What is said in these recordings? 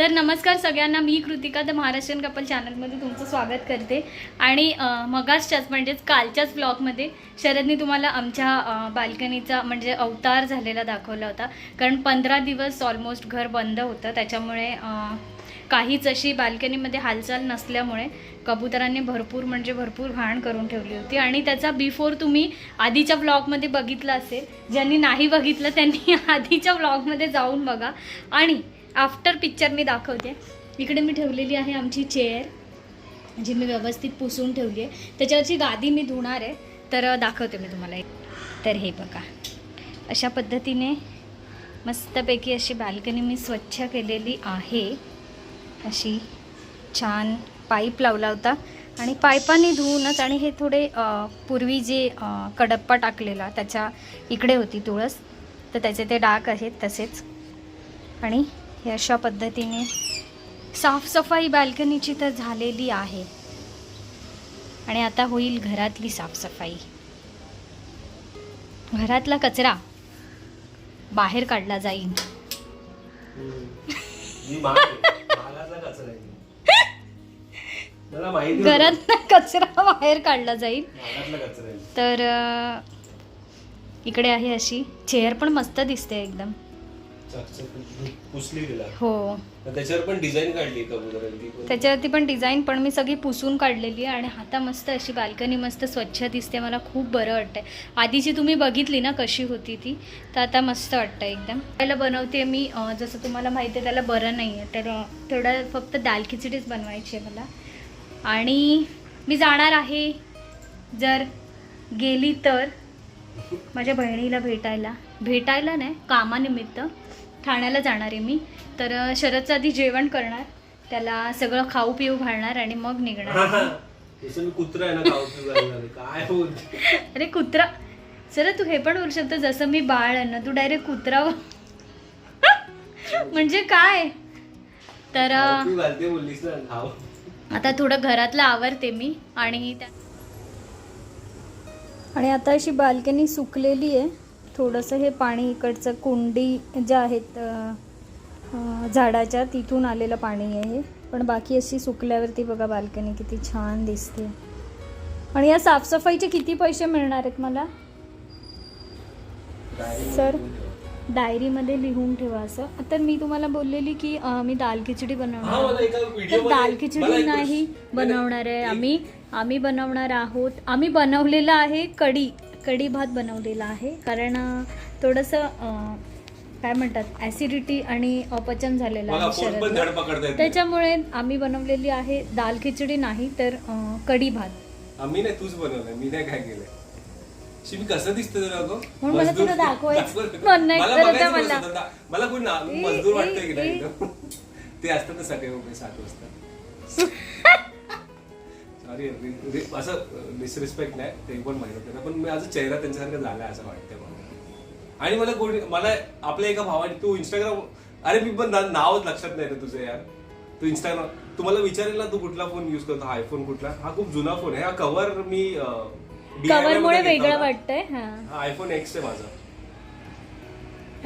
तर नमस्कार सगळ्यांना मी कृतिका द महाराष्ट्रीयन कपल चॅनलमध्ये तुमचं स्वागत करते. आणि मगासच्याच मगाचच्याच म्हणजेच कालच्याच ब्लॉगमध्ये शरदनी तुम्हाला आमच्या बाल्कनीचा म्हणजे अवतार झालेला दाखवला होता. कारण पंधरा दिवस ऑलमोस्ट घर बंद होतं. त्याच्यामुळे काहीच अशी बाल्कनीमध्ये हालचाल नसल्यामुळे कबुतरांनी भरपूर म्हणजे भरपूर घाण करून ठेवली होती. आणि त्याचा बिफोर तुम्ही आधीच्या ब्लॉगमध्ये बघितलं असेल ज्यांनी नाही बघितलं त्यांनी आधीच्या ब्लॉगमध्ये जाऊन बघा. आणि आफ्टर पिक्चर मी दाखवते. इकडे मी ठेवलेली आहे आमची चेअर जी मी व्यवस्थित पुसून ठेवली आहे. त्याच्यावरची गादी मी धुणार आहे. तर दाखवते मी तुम्हाला एक. तर हे बघा. अशा पद्धतीने मस्तपैकी अशी बाल्कनी मी स्वच्छ केलेली आहे. अशी छान पाईप लावला होता. आणि पायपानी धुवूनच आणि हे थोडे पूर्वी जे कडप्पा टाकलेला त्याच्या इकडे होती तुळस. तर त्याचे ते डाग आहेत तसेच. आणि हे अशा पद्धतीने साफसफाई बाल्कनीची तर झालेली आहे. आणि आता होईल घरातली साफसफाई. घरातला कचरा बाहेर काढला जाईल. घरात कचरा बाहेर काढला जाईल तर इकडे आहे अशी. चेअर पण मस्त दिसते एकदम. पुसली हो. त्याच्यावर पण डिझाईन काढली कबुतरांची पण त्याच्यावरती पण डिझाईन पण मी सगळी पुसून काढलेली आहे आणि आता मस्त अशी बाल्कनी मस्त स्वच्छ दिसते. मला खूप बरं वाटतंय. आधीची तुम्ही बघितली ना कशी होती ती? तर आता मस्त वाटतं एकदम. त्याला बनवते मी जसं तुम्हाला माहिती आहे त्याला बरं नाही आहे. तर तेवढं फक्त दाल खिचडीच बनवायची आहे मला. आणि मी जाणार आहे जर गेली तर माझ्या बहिणीला भेटायला. भेटायला नाही कामानिमित्त. ठाण्याला जाणार आहे मी. तर शरदचं आधी जेवण करणार. त्याला सगळं खाऊ पिऊ घालणार आणि मग निघणार आहे. कुत्रा ना काय अरे कुत्रा. सर तू हे पण बोलू शकतो. जसं मी बाळ आहे ना तू डायरेक्ट कुत्रा म्हणजे काय? तर आता थोडं घरातलं आवरते मी आणि त्या आणि आता अशी बाल्कनी सुकलेली आहे. थोडंसं हे पाणी इकडचं कुंडी ज्या आहेत झाडाच्या तिथून आलेलं पाणी आहे. हे पण बाकी अशी सुकल्यावरती बघा बाल्कनी किती छान दिसते. आणि या साफसफाईचे किती पैसे मिळणार आहेत मला? सर डायरीमध्ये लिहून ठेवा असं. तर मी तुम्हाला बोललेली की मी दाल खिचडी बनवणार तर दाल खिचडी नाही बनवणार आहे आम्ही. आम्ही बनवणार आहोत. आम्ही बनवलेलं आहे कढी. कढी भात बनवलेला आहे. कारण थोडंसं काय म्हणतात ॲसिडिटी आणि अपचन झालेलं आहे नाही. त्याच्यामुळे आम्ही बनवलेली आहे दाल खिचडी नाही तर कढी भात. आम्ही नाही तूच बनवलंय. मी नाही काय केलंय. शी, मी कसं दिसतं तुला गं? म्हणून मला तुला दाखवायचं. नाही मला कोण मजदूर वाटतंय की नाही? ते असतात ना सगळे सात वाजता. सॉरी असं डिसरिस्पेक्ट नाही ते पण माहीत होतं पण माझा चेहरा त्यांच्यासारखा झालाय असं वाटतंय मला. आणि मला कोणी मला आपल्या एका भावाने तू इंस्टाग्राम अरे मी पण नावच लक्षात नाही रे तुझं यार. तू इंस्टाग्राम तुम्हाला विचारेल ना तू कुठला फोन युज करतो आयफोन कुठला? हा खूप जुना फोन आहे. हा कव्हर मी घेतला वेगळं. वाटतंय हां. आयफोन एक्स आहे माझा.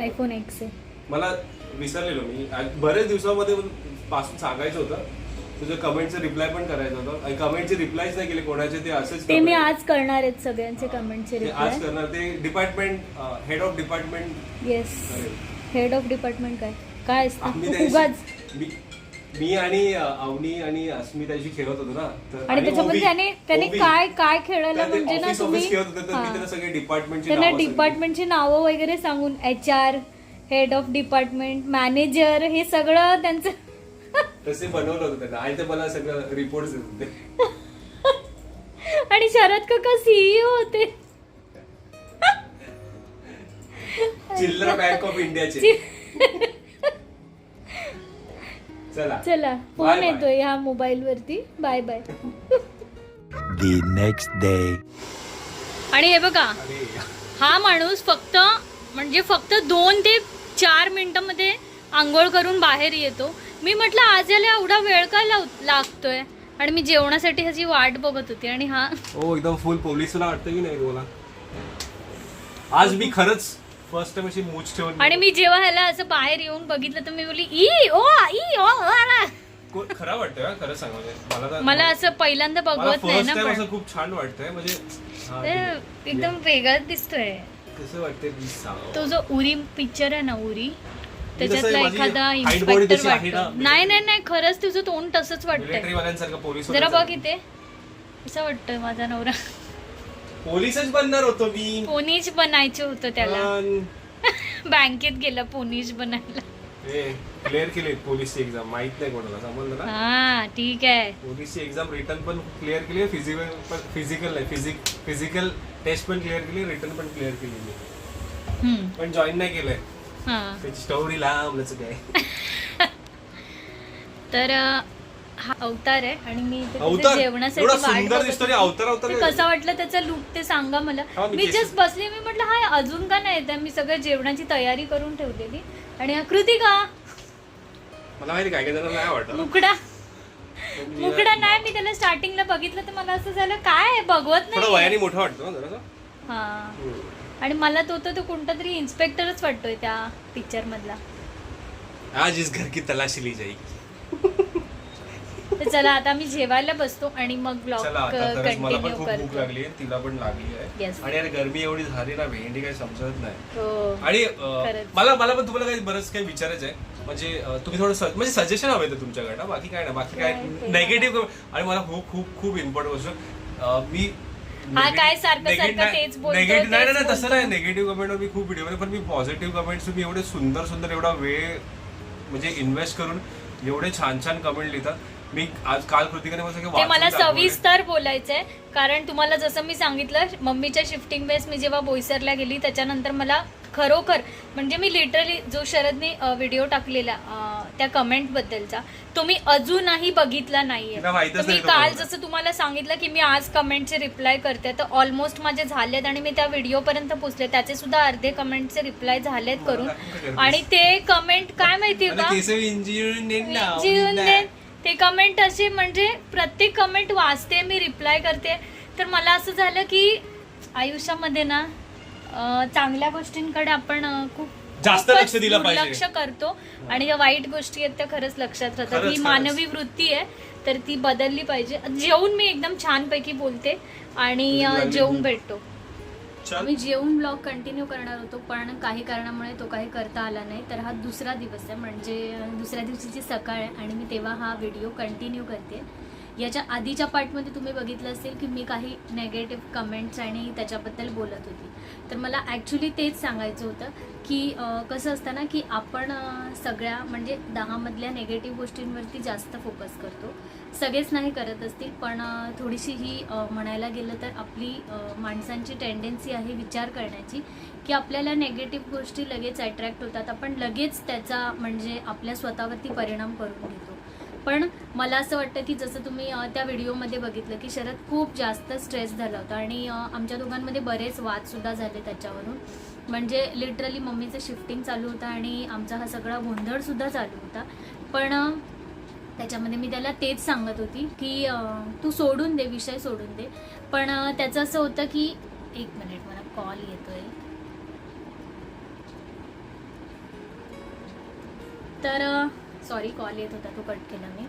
आयफोन एक्स आहे. मला विसरलेलो मी. आज बरेच दिवसामध्ये पासून सांगायचं होतं तुझ्या कमेंटचं रिप्लाय पण करायचं होतं कमेंटचे रिप्लायच नाही केले कोणाचे ते असेच ते मी. आज करणार आहेत सगळ्यांचे कमेंटचे ते आज करणार ते department head of department yes head of department काय काय आम्ही असतं उगाच मी मी आणि अ, अवनी आणि अस्मी त्याशी खेळत होतो ना तर- आणि त्याच्यामध्ये ओवी- त्याने त्याने ओवी. काय काय खेळायला म्हणजे ना office- तुम्ही office खेळत होते तर मी हां. त्यांना सगळे डिपार्टमेंटची त्यांना नावं सांगितली. डिपार्टमेंटची नावं वगैरे सांगून H R head of department manager हे सगळं त्यांचं तसे बनवलं होतं त्यांना. आणि ते मला सगळं रिपोर्ट देत होते. आणि शरद काका सीईओ होते. चिल्ड्रन बँक ऑफ इंडियाचे. चला. चला फोन bye. येतोय ह्या मोबाईल वरती bye bye the next day. आणि हे बघा अरे. हा माणूस फक्त म्हणजे फक्त दोन ते चार मिनिटांमध्ये आंघोळ करून बाहेर येतो. मी म्हटलं आज याला एवढा वेळ का लाव- लागतोय? आणि मी जेवणासाठी ह्याची वाट बघत होती आणि हा. हो एकदम फुल पोलिसला वाटतं की नाही तुम्हाला आज मी खरंच फर्स्ट टाइम अशी ठेवून आणि मी जेव्हा ह्याला असं बाहेर येऊन बघितलं तर मी बोलली ई ओ ई ओ अ." को- खरं वाटतंय हा, खरं सांग म्हणजे. मला तर- मला असं पहिल्यांदा मला बघवत नाही ना पण. असं खूप छान वाटतंय म्हणजे हा, एकदम वेगळाच दिसतोय. कसं वाटतंय सांग. तो जो उरी पिक्चर आहे ना उरी त्याच्यातला एखादा इन्स्पेक्टर. वाटतो. नाही नाही नाही खरंच तुझं तोंड तसंच वाटतंय. पोलीस जरा बघ इथे. असं वाटतंय माझा नवरा. पोलीसच बनणार होतो मी. पोनीज बनायचं होतं त्याला. बँकेत गेला पोनीज बनायला. क्लिअर केली पोलीसची एक्झाम माहीत नाही कोणाला. समजलं ना? हा ठीक आहे. पोलीसची एक्झाम रिटर्न पण क्लिअर केली फिजिकल पण फिजिकल नाही फिजिक फिजिकल टेस्ट पण क्लिअर केली रिटर्न पण क्लिअर केली. पण जॉईन नाही केलंय. त्याची स्टोरी तर हा अवतार आहे आणि मी इथे तुझ्या अवतार? जेवणासाठी एवढा वाट सुंदर बघत दिसतो रे, होती. अवतार- अवतार ते नाही. कसं वाटलं त्याचा लुक ते सांगा मला. हा, मी मी केस- जस्ट बसली मी म्हटलं हाय अजून का नाही येत मी सगळं जेवणाची तयारी करून ठेवलेली. आणि हा कृतिका! मला माहिती काय काय नाही आवडतं. मुकडा. मुकडा नाही मी त्याला स्टार्टिंगला बघितलं तर मला असं झालं काय आहे, बघवत थोडं नाही वयाने मोठा वाटतो ना जरासा. हा. आणि मला तो तो तो कोणता तरी इन्स्पेक्टरच वाटतोय त्या पिक्चर मधला. आज इस घर की तलाशी ली जाएगी तर चला आता मी जेवायला बसतो आणि मग ब्लॉग चला आता खरंच मला पण कंटिन्यू खूप भूक करतो लागली आहे तिला पण लागली आहे. Yes. आणि यार गरमी एवढी झाली ना भेंडी काही समजत नाही. हो. आणि अं, खरंच. मला मला पण तुम्हाला काही बरंच काही विचारायचं आहे. म्हणजे अं, तुम्ही थोडं स- म्हणजे सजेशन हवे तर तुमच्याकडनं बाकी काय ना बाकी काय काय ते नेगेटिव्ह आणि मला खूप खूप खूप इम्पॉर्टंट गोष्ट अं, मी हा, काय सारखं सारखं तेच बोलतो, negative- नाही नाही नाही, तसं. नाही निगेटिव्ह कमेंटवर मी खूप व्हिडिओ पण मी पॉझिटिव्ह कमेंट्स मी एवढे सुंदर सुंदर एवढा वेळ म्हणजे इन्व्हेस्ट करून एवढे छान छान कमेंट लिहितात मी आज काल कृतिकाने मला. सविस्तर बोलायचंय कारण तुम्हाला जसं मी सांगितलं मम्मीच्या शिफ्टिंग बेस मी जेव्हा बोईसरला गेली त्याच्यानंतर मला खरोखर म्हणजे मी लिटरली जो शरदने व्हिडिओ टाकलेला त्या कमेंट बद्दलचा. तो मी अजूनही बघितला नाहीये. तिला माहीतच तर मी नाही तो काल. जसं तुम्हाला सांगितलं की मी आज कमेंटचे रिप्लाय करते तर ऑलमोस्ट माझे झालेत आणि मी त्या व्हिडिओ पर्यंत पोहोचले. त्याचे सुद्धा अर्धे कमेंटचे रिप्लाय झालेत मला करून? आणि ते कमेंट काय माहितीये का? जीवन. देन ते कमेंट असे म्हणजे प्रत्येक कमेंट वाचते मी रिप्लाय करते. तर मला असं झालं की आयुष्यामध्ये ना अं, चांगल्या गोष्टींकडे आपण अं, खूप जास्त लक्ष दिलं पाहिजे. दुर्लक्ष करतो आणि ज्या वाईट गोष्टी आहेत त्या खरंच लक्षात राहतात खरंच, ही खरंच. मानवी वृत्ती आहे तर ती बदलली पाहिजे जेवून मी एकदम छानपैकी बोलते आणि अं, लागली जेवून भूक. भेटतो चल. आम्ही जेवून ब्लॉग कंटिन्यू करणार होतो पण काही कारणामुळे तो काही करता आला नाही तर हा दुसरा दिवस आहे म्हणजे दुसऱ्या दिवशीची सकाळ आहे आणि मी तेव्हा हा व्हिडिओ कंटिन्यू करते याच्या आधीच्या पार्टमध्ये तुम्ही बघितलं असेल की मी काही नेगेटिव्ह कमेंट्स आणि त्याच्याबद्दल बोलत होती. तर मला ॲक्च्युली तेच सांगायचं होतं की कसं असतं ना की आपण सगळ्या म्हणजे दहामधल्या नेगेटिव्ह गोष्टींवरती जास्त फोकस करतो. सगळेच नाही करत असतील पण थोडीशी ही म्हणायला गेलं तर आपली माणसांची टेंडन्सी आहे विचार करण्याची की आपल्याला नेगेटिव्ह गोष्टी लगेच अट्रॅक्ट होतात. आपण लगेच त्याचा म्हणजे आपल्या स्वतःवरती परिणाम करून घेतो. पण मला असं वाटतं की जसं तुम्ही त्या व्हिडिओमध्ये बघितलं की शरद खूप जास्त स्ट्रेस झाला होता आणि आमच्या दोघांमध्ये बरेच वादसुद्धा झाले त्याच्यावरून. म्हणजे लिटरली मम्मीचं शिफ्टिंग चालू होतं आणि आमचा हा सगळा गोंधळसुद्धा चालू होता. पण त्याच्यामध्ये मी त्याला तेच सांगत होती की तू सोडून दे विषय सोडून दे. पण त्याचं असं होतं की एक मिनिट मला कॉल येतोय. तर सॉरी कॉल येत होता तो कट केला मी.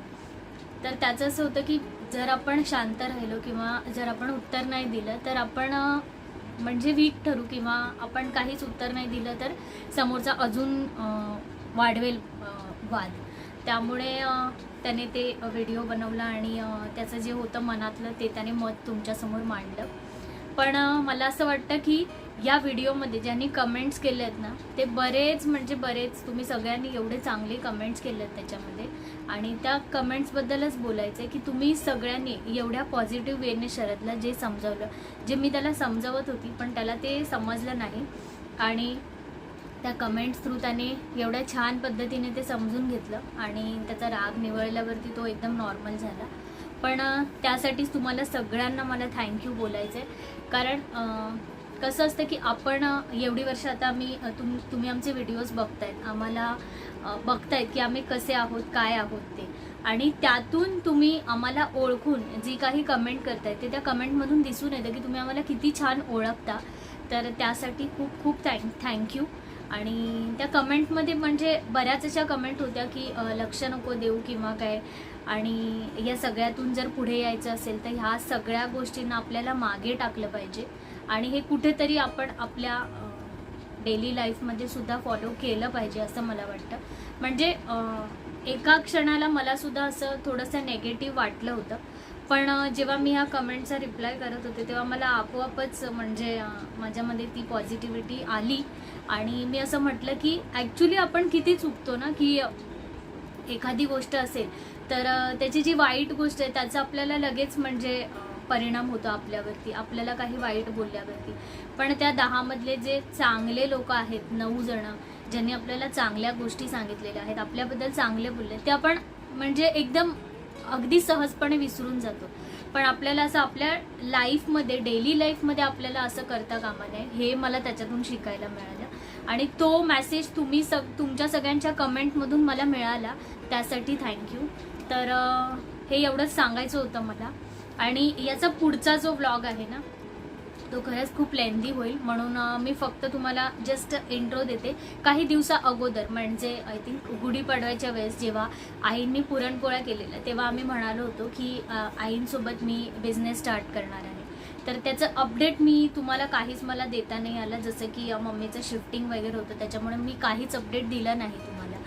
तर त्याचं असं होतं की जर आपण शांत राहिलो किंवा जर आपण उत्तर नाही दिलं तर आपण म्हणजे वीक ठरू किंवा आपण काहीच उत्तर नाही दिलं तर समोरचा अजून वाढवेल वाद. त्यामुळे त्याने ते व्हिडिओ बनवला आणि त्याचं जे होतं मनातलं ते त्याने मत तुमच्यासमोर मांडलं. पण मला असं वाटतं की या व्हिडिओमध्ये ज्यांनी कमेंट्स केले आहेत ना ते बरेच म्हणजे बरेच तुम्ही सगळ्यांनी एवढे चांगले कमेंट्स केले आहेत त्याच्यामध्ये. आणि त्या कमेंट्सबद्दलच बोलायचं आहे की तुम्ही सगळ्यांनी एवढ्या पॉझिटिव्ह वेने शरदला जे समजावलं जे मी त्याला समजावत होती पण त्याला ते समजलं नाही. आणि त्या कमेंट्स थ्रू त्याने एवढ्या छान पद्धतीने ते समजून घेतलं आणि त्याचा राग निवळल्यावरती तो एकदम नॉर्मल झाला. पण त्यासाठीच तुम्हाला सगळ्यांना मला थँक्यू बोलायचं आहे कारण कसं असतं की आपण एवढी वर्ष आता आम्ही तुम तुम्ही आमचे व्हिडिओज बघतायत. आम्हाला बघतायत की आम्ही कसे आहोत काय आहोत ते. आणि त्यातून तुम्ही आम्हाला ओळखून जी काही कमेंट करतायत ते त्या कमेंटमधून दिसून येतं की तुम्ही आम्हाला किती छान ओळखता. तर त्यासाठी खूप खूप थँक थँक्यू आणि त्या कमेंटमध्ये म्हणजे बऱ्याच अशा कमेंट होत्या की लक्ष नको देऊ किंवा काय. आणि या सगळ्यातून जर पुढे यायचं असेल तर ह्या सगळ्या गोष्टींना आपल्याला मागे टाकलं पाहिजे. आणि हे कुठेतरी आपण आपल्या डेली लाईफमध्ये सुद्धा फॉलो केलं पाहिजे असं मला वाटतं. म्हणजे एका क्षणाला मला सुद्धा असं थोडंसं नेगेटिव्ह वाटलं होतं. पण जेव्हा मी ह्या कमेंटचा रिप्लाय करत होते तेव्हा मला आपोआपच म्हणजे माझ्यामध्ये ती पॉझिटिव्हिटी आली. आणि मी असं म्हटलं की ॲक्च्युली आपण किती चुकतो ना की एखादी गोष्ट असेल तर त्याची जी वाईट गोष्ट आहे त्याचा आपल्याला लगेच म्हणजे परिणाम होतो आपल्यावरती. आपल्याला काही वाईट बोलल्यावरती. पण त्या दहामधले जे चांगले लोक आहेत नऊ जण ज्यांनी आपल्याला चांगल्या गोष्टी सांगितलेल्या आहेत आपल्याबद्दल चांगले बोलले ते आपण म्हणजे एकदम अगदी सहजपणे विसरून जातो. पण आपल्याला असं आपल्या लाईफमध्ये डेली लाईफमध्ये आपल्याला असं करता कामा नये हे मला त्याच्यातून शिकायला मिळालं. आणि तो मेसेज तुम्ही सग तुमच्या सगळ्यांच्या कमेंटमधून मला मिळाला. त्यासाठी थँक्यू तर हे एवढंच सांगायचं होतं मला. आणि याचा पुढचा जो व्लॉग आहे ना तो खरंच खूप लेंदी होईल. म्हणून मी फक्त तुम्हाला जस्ट इंट्रो देते. काही दिवसा अगोदर म्हणजे आय थिंक गुढीपाडव्याच्या वेळेस जेव्हा आईंनी पुरणपोळ्या केलेल्या तेव्हा आम्ही म्हणालो होतो की आईंसोबत मी बिझनेस स्टार्ट करणार आहे. तर त्याचं अपडेट मी तुम्हाला काहीच मला देता नाही आलं. जसं की मम्मीचं शिफ्टिंग वगैरे होतं त्याच्यामुळे मी काहीच अपडेट दिलं नाही तुम्हाला.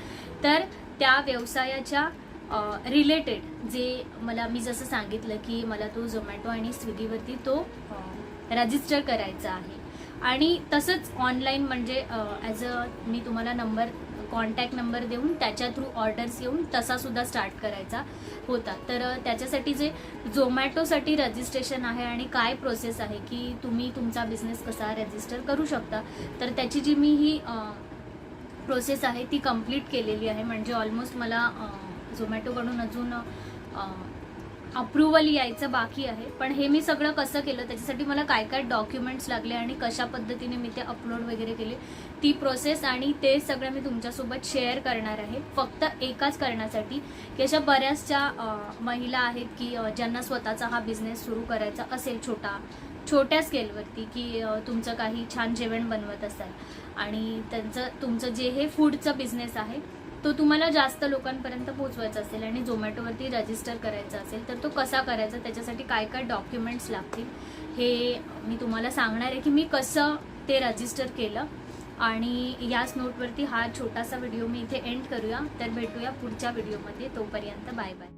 तर त्या व्यवसायाच्या रिलेटेड जे मला मी जसं सांगितलं की मला तो झोमॅटो आणि स्विगीवरती तो रजिस्टर करायचा आहे. आणि तसंच ऑनलाईन म्हणजे ॲज अ मी तुम्हाला नंबर कॉन्टॅक्ट नंबर देऊन त्याच्या थ्रू ऑर्डर्स येऊन तसासुद्धा स्टार्ट करायचा होता. तर त्याच्यासाठी जे झोमॅटोसाठी रजिस्ट्रेशन आहे आणि काय प्रोसेस आहे की तुम्ही तुमचा बिझनेस कसा रजिस्टर करू शकता तर त्याची जी मी ही प्रोसेस आहे ती कंप्लीट केलेली आहे. म्हणजे ऑलमोस्ट मला झोमॅटोकडून अजून अप्रुव्हल यायचं बाकी आहे. पण हे मी सगळं कसं केलं त्याच्यासाठी मला काय काय डॉक्युमेंट्स लागले आणि कशा पद्धतीने मी ते अपलोड वगैरे केले ती प्रोसेस आणि ते सगळं मी तुमच्यासोबत शेअर करणार आहे. फक्त एकाच कारणासाठी की अशा बऱ्याचशा महिला आहेत की ज्यांना स्वतःचा हा बिझनेस सुरू करायचा असेल छोटा छोट्या स्केलवरती की तुमचं काही छान जेवण बनवत असाल. आणि त्यांचं तुमचं जे हे फूडचं बिझनेस आहे तो तुम्हाला जास्त लोकांपर्यंत पोहोचवायचा असेल आणि झोमॅटोवरती रजिस्टर करायचा असेल तर तो कसा करायचा? त्याच्यासाठी काय काय डॉक्युमेंट्स लागतील? हे मी तुम्हाला सांगणार आहे की मी कसं ते रजिस्टर केलं. आणि याच नोटवरती हा छोटासा व्हिडिओ मी इथे एंड करूया. तर भेटूया पुढच्या व्हिडिओमध्ये तोपर्यंत बाय बाय